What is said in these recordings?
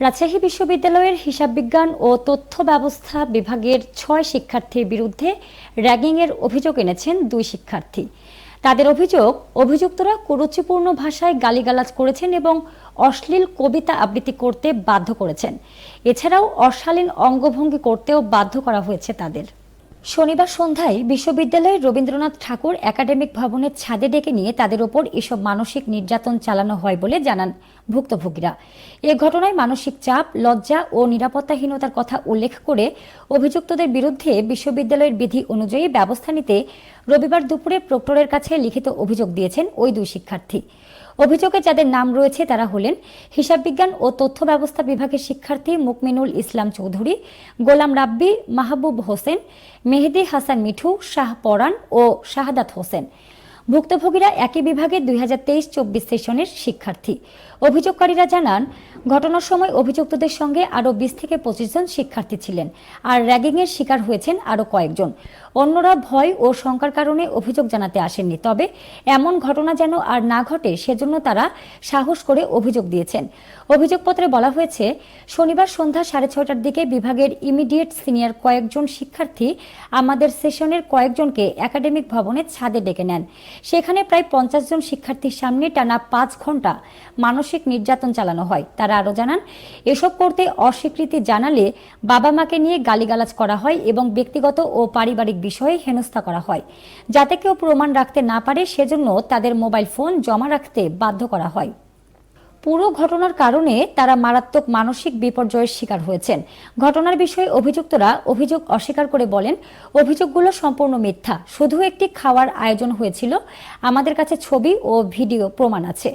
রাজশাহী বিশ্ববিদ্যালয়ের হিসাব বিজ্ঞান ও তথ্য ব্যবস্থা বিভাগের ছয় শিক্ষার্থীর বিরুদ্ধে র্যাগিংয়ের অভিযোগ এনেছেন দুই শিক্ষার্থী। তাদের অভিযোগ, অভিযুক্তরা কুরুচিপূর্ণ ভাষায় গালিগালাজ করেছেন এবং অশ্লীল কবিতা আবৃত্তি করতে বাধ্য করেছেন। এছাড়াও অশালীন অঙ্গভঙ্গি করতেও বাধ্য করা হয়েছে তাদের। শনিবার সন্ধ্যায় বিশ্ববিদ্যালয়ের রবীন্দ্রনাথ ঠাকুর একাডেমিক ভবনের ছাদে ডেকে নিয়ে তাদের ওপর এসব মানসিক নির্যাতন চালানো হয় বলে জানান ভুক্তভোগীরা। এ ঘটনায় মানসিক চাপ, লজ্জা ও নিরাপত্তাহীনতার কথা উল্লেখ করে অভিযুক্তদের বিরুদ্ধে বিশ্ববিদ্যালয়ের বিধি অনুযায়ী ব্যবস্থা নিতে রবিবার দুপুরে প্রক্টরের কাছে লিখিত অভিযোগ দিয়েছেন ওই দুই শিক্ষার্থী। অভিযোগে যাদের নাম রয়েছে তারা হলেন হিসাববিজ্ঞান ও তথ্য ব্যবস্থা বিভাগের শিক্ষার্থী মুকমিনুল ইসলাম চৌধুরী, গোলাম রাব্বি, মাহবুব হোসেন, মেহেদি হাসান মিঠু, শাহ পরান ও শাহাদাত হোসেন। ভুক্তভোগীরা একই বিভাগের দুই হাজার তেইশ চব্বিশ সেশনের শিক্ষার্থী। অভিযোগকারীরা জানান, ঘটনার সময় অভিযুক্তদের সঙ্গে আরও বিশ থেকে পঁচিশ জন শিক্ষার্থী ছিলেন আর র্যাগিংয়ের শিকার হয়েছেন আরও কয়েকজন। অন্যরা ভয় ও শঙ্কার কারণে অভিযোগ জানাতে আসেননি, তবে এমন ঘটনা যেন আর না ঘটে সেজন্য তারা সাহস করে অভিযোগ দিয়েছেন। অভিযোগপত্রে বলা হয়েছে, শনিবার সন্ধ্যা সাড়ে ছয়টার দিকে বিভাগের ইমিডিয়েট সিনিয়র কয়েকজন শিক্ষার্থী আমাদের সেশনের কয়েকজনকে একাডেমিক ভবনের ছাদে ডেকে নেন। সেখানে প্রায় পঞ্চাশ জন শিক্ষার্থীর সামনে টানা পাঁচ ঘণ্টা মানসিক নির্যাতন চালানো হয়। তারা আরও জানান, এসব করতে অস্বীকৃতি জানালে বাবা মাকে নিয়ে গালিগালাজ করা হয় এবং ব্যক্তিগত ও পারিবারিক বিষয়ে হেনস্থা করা হয়। যাতে কেউ প্রমাণ রাখতে না পারে, সেজন্য তাদের মোবাইল ফোন জমা রাখতে বাধ্য করা হয়। পুরো ঘটনার কারণে তারা মারাত্মক মানসিক বিপর্যয়ের শিকার হয়েছেন। ঘটনার বিষয়ে অভিযুক্তরা অভিযোগ অস্বীকার করে বলেন, অভিযোগগুলো সম্পূর্ণ মিথ্যা। শুধু একটি খাওয়ার আয়োজন হয়েছিল। আমাদের কাছে ছবি ও ভিডিও প্রমাণ আছে।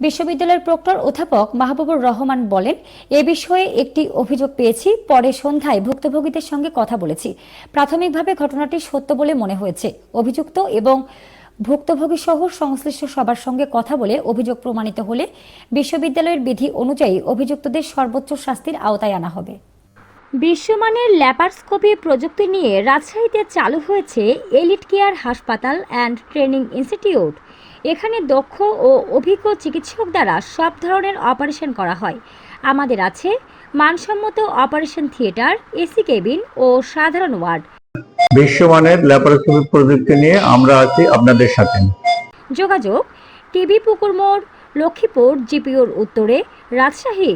বিশ্ববিদ্যালয়ের প্রক্টর অধ্যাপক মাহবুবুর রহমান বলেন, এ বিষয়ে একটি অভিযোগ পেয়েছি, পরে সন্ধ্যায় ভুক্তভোগীদের সঙ্গে কথা বলেছি। প্রাথমিকভাবে ঘটনাটি সত্য বলে মনে হয়েছে। অভিযুক্ত এবং ভুক্তভোগী সহ সংশ্লিষ্ট সবার সঙ্গে কথা বলে অভিযোগ প্রমাণিত হলে বিশ্ববিদ্যালয়ের বিধি অনুযায়ী অভিযুক্তদের সর্বোচ্চ শাস্তির আওতায় আনা হবে। বিশ্বমানের ল্যাপারস্কোপি প্রযুক্তি নিয়ে রাজশাহীতে চালু হয়েছে এলিট কেয়ার হাসপাতাল অ্যান্ড ট্রেনিং ইনস্টিটিউট। এখানে দক্ষ ও অভিজ্ঞ চিকিৎসক দ্বারা সব ধরনের অপারেশন করা হয়। আমাদের আছে মানসম্মত অপারেশন থিয়েটার, এসি কেবিন ও সাধারণ ওয়ার্ড। বিশ্বমানের ল্যাপারোস্কোপি প্রযুক্তি নিয়ে আমরা আছি আপনাদের সাথে। যোগাযোগ, টিভি পুকুর মোড়, লক্ষ্মীপুর, জিপিওর উত্তরে, রাজশাহী।